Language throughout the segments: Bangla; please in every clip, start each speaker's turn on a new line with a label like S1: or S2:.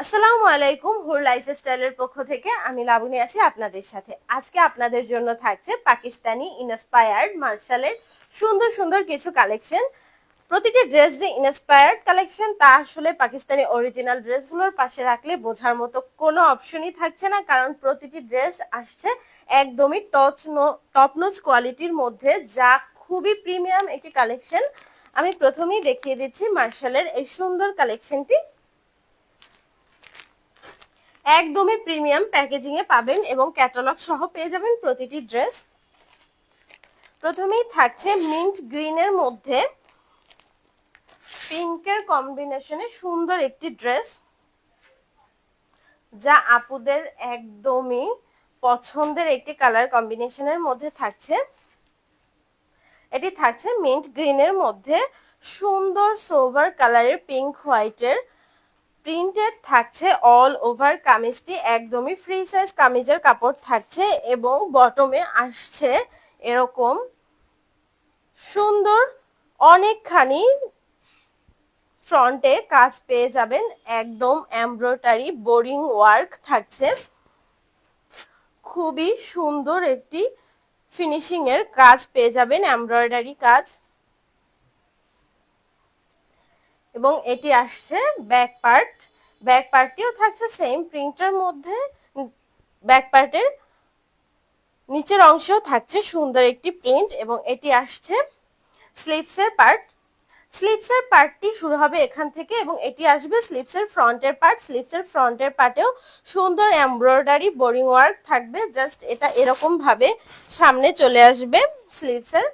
S1: আসসালামু আলাইকুম, হুর লাইফস্টাইলের পক্ষ থেকে। আমি লাবণী আছি আপনাদের সাথে। আজকে আপনাদের জন্য থাকছে পাকিস্তানি ইনস্পায়ার্ড মার্শালের সুন্দর সুন্দর কিছু কালেকশন। প্রতিটি ড্রেস যে ইনস্পায়ার্ড কালেকশন, তা আসলে পাকিস্তানি অরিজিনাল ড্রেসগুলোর পাশে রাখলে বোঝার মতো কোনো অপশনই থাকছে না, কারণ প্রতিটি ড্রেস আসছে একদমই টচ টপ নোচ কোয়ালিটির মধ্যে, যা খুবই প্রিমিয়াম একটি কালেকশন। আমি প্রথমেই দেখিয়ে দিচ্ছি মার্শালের এই সুন্দর কালেকশনটি। একদমই প্রিমিয়াম প্যাকেজিং এ পাবেন এবং ক্যাটালগ সহ পেয়ে যাবেন প্রতিটি ড্রেস। প্রথমেই থাকছে মিন্ট গ্রিনের মধ্যে পিঙ্কের কম্বিনেশনে সুন্দর একটি ড্রেস, যা আপুদের একদমই পছন্দের একটি কালার কম্বিনেশনের মধ্যে থাকছে। এটি থাকছে মিন্ট গ্রিনের মধ্যে। সুন্দর সোভার কালারের পিঙ্ক হোয়াইটের প্রিন্টেড থাকছে অল ওভার কামিজটি, একদমই ফ্রি সাইজ কামিজের কাপড় থাকছে এবং বটমে আসছে এরকম। সুন্দর অনেকখানি ফ্রন্টে কাজ পেয়ে যাবেন, একদম এমব্রয়ডারি বোরিং ওয়ার্ক থাকছে। খুবই সুন্দর একটি ফিনিশিং এর কাজ পেয়ে যাবেন এমব্রয়ডারি কাজ। এবং এটি আসছে ব্যাক পার্ট ব্যাক পার্টটিও থাকছে সেম প্রিন্টের মধ্যে ব্যাক পার্টের নিচের অংশেও থাকছে সুন্দর একটি প্রিন্ট এবং এটি আসছে স্লিপসের পার্ট স্লিপসের পার্টটি শুরু হবে এখান থেকে এবং এটি আসবে স্লিপসের ফ্রন্টের পার্ট স্লিপসের ফ্রন্টের পার্টেও সুন্দর এমব্রয়ডারি বোরিং ওয়ার্ক থাকবে। জাস্ট এটা এরকম ভাবে সামনে চলে আসবে স্লিপসের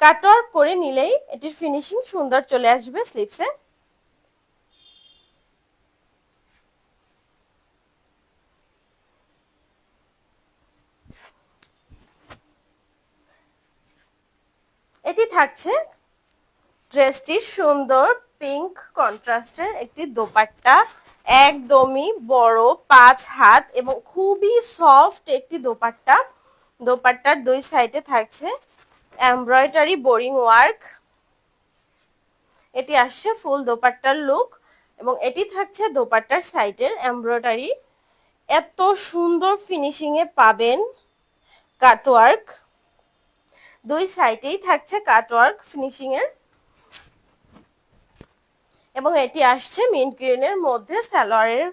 S1: কাটওয়ার্ক করে নিলেই এটির ফিনিশিং সুন্দর চলে আসবে স্লিপসে এটি থাকছে ড্রেসটি সুন্দর পিঙ্ক কন্ট্রাস্টের একটি দোপাট্টা, একদমই বড় পাঁচ হাত এবং খুবই সফট একটি দোপাট্টা। দোপাট্টার দুই সাইডে থাকছে এমব্রয়ডারি বোরিং ওয়ার্ক এটি আসছে ফুল দোপাট্টার লুক এবং এটি থাকছে দোপাট্টার সাইডের এমব্রয়ডারি এত সুন্দর ফিনিশিং এ পাবেন কাটওয়ার্ক দুই সাইডেই থাকছে কাটওয়ার্ক ফিনিশিং এর এবং এটি আসছে মিন্ট গ্রিনের মধ্যে সালোয়ারের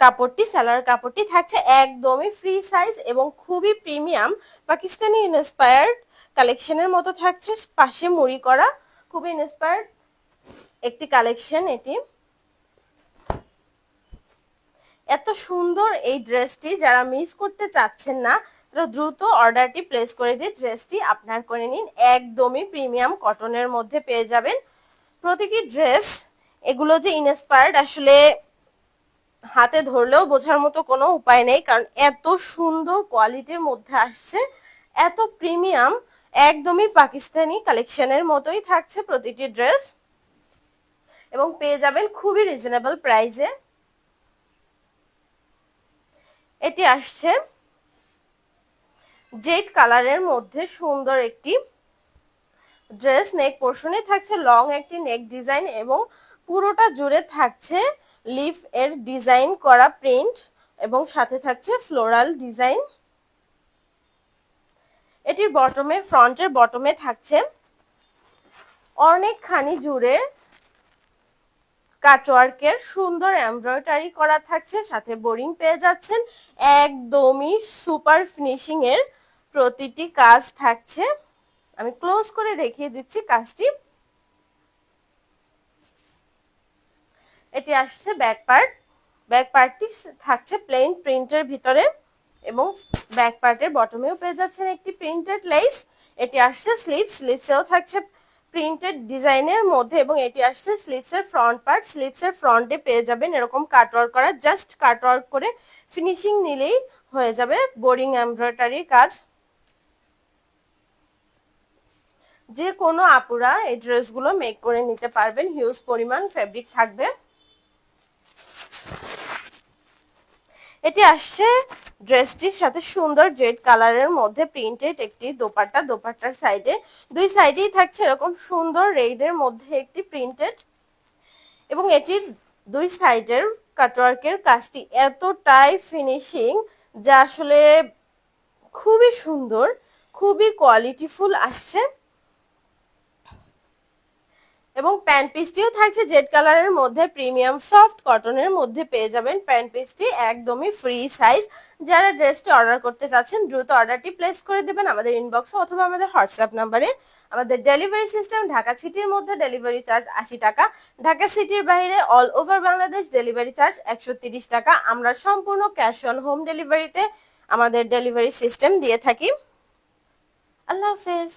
S1: কাপড়টি সালোয়ার কাপড়টি থাকছে একদমই ফ্রি সাইজ এবং খুবই প্রিমিয়াম পাকিস্তানি ইনস্পায়ার্ড কালেকশনের মতো থাকছে। পাশে মুড়ি করা, খুবই ইনস্পায়ার্ড একটি কালেকশন এটি। এত সুন্দর এই ড্রেসটি যারা মিস করতে চাচ্ছেন না, তারা দ্রুত অর্ডারটি প্লেস করে দিয়ে ড্রেসটি আপনার করে নিন। একদমই প্রিমিয়াম কটনের মধ্যে পেয়ে যাবেন। প্রতিটি ড্রেস এগুলো যে ইনস্পায়ার্ড আসলে হাতে ধরলেও বোঝার মতো কোনো উপায় নেই, কারণ এত সুন্দর কোয়ালিটির মধ্যে আসছে, এত প্রিমিয়াম একদমই পাকিস্তানি কালেকশনের মতোই থাকছে প্রতিটি ড্রেস এবং পেয়ে যাবেন খুবই রিজনেবল প্রাইসে এটি আসছে জেড কালারের মধ্যে সুন্দর একটি ড্রেস নেক পোর্শনে থাকছে লং একটি নেক ডিজাইন এবং পুরোটা জুড়ে থাকছে লিফ এর ডিজাইন করা প্রিন্ট এবং সাথে থাকছে ফ্লোরাল ডিজাইন এটির বটমে ফ্রন্টের বটমে থাকছে অনেকখানি জুড়ে কাটওয়ার্কের সুন্দর এমব্রয়ডারি করা থাকছে, সাথে বোরিং পেয়ে যাচ্ছেন। একদমই সুপার ফিনিশিং এর প্রতিটি কাজ থাকছে। আমি ক্লোজ করে দেখিয়ে দিচ্ছি কাজটি। এটি আসছে ব্যাক পার্ট। ব্যাক পার্টটি থাকছে প্লেন প্রিন্টের ভিতরে এবং ব্যাক পার্টের বটমেও পেয়ে যাচ্ছেন একটি প্রিন্টেড লেস। এটি আসছে স্লিপ স্লিপসেও থাকছে প্রিন্টেড ডিজাইনের মধ্যে এবং এটি আসছে স্লিপসের ফ্রন্ট পার্ট। স্লিপসের ফ্রন্টে পেয়ে যাবেন এরকম কাটওয়ার্ক করা। জাস্ট কাটওয়ার্ক করে ফিনিশিং নিলেই হয়ে যাবে বোরিং এমব্রয়ডারি কাজ। যে কোনো আপুরা এই ড্রেসগুলো মেক করে নিতে পারবেন। হিউজ পরিমাণ ফেব্রিক থাকবে। এটি আসছে ড্রেসটির সাথে সুন্দর জেড কালারের মধ্যে প্রিন্টেড একটি দোপাট্টা। দোপাট্টার সাইডে দুই সাইডেই থাকছে এরকম সুন্দর রেডের মধ্যে একটি প্রিন্টেড এবং এটির দুই সাইডের কাটওয়ার্কের কাজটি এতটাই ফিনিশিং যা আসলে খুবই সুন্দর, খুবই কোয়ালিটিফুল আসছে। এবং প্যান্ট পিসটিও থাকছে জেড কালারের মধ্যে, প্রিমিয়াম সফট কটনের মধ্যে পেয়ে যাবেন প্যান্ট পিসটি একদমই ফ্রি সাইজ যারা ড্রেসটি অর্ডার করতে চাচ্ছেন, দ্রুত অর্ডারটি প্লেস করে দেবেন আমাদের ইনবক্সে অথবা আমাদের হোয়াটসঅ্যাপ নাম্বারে আমাদের ডেলিভারি সিস্টেম ঢাকা সিটির মধ্যে ডেলিভারি চার্জ আশি টাকা। ঢাকা সিটির বাইরে all over Bangladesh delivery charge একশো ত্রিশ টাকা। আমরা সম্পূর্ণ ক্যাশ অন হোম ডেলিভারিতে আমাদের ডেলিভারি সিস্টেম দিয়ে থাকি। আল্লাহ হাফেজ।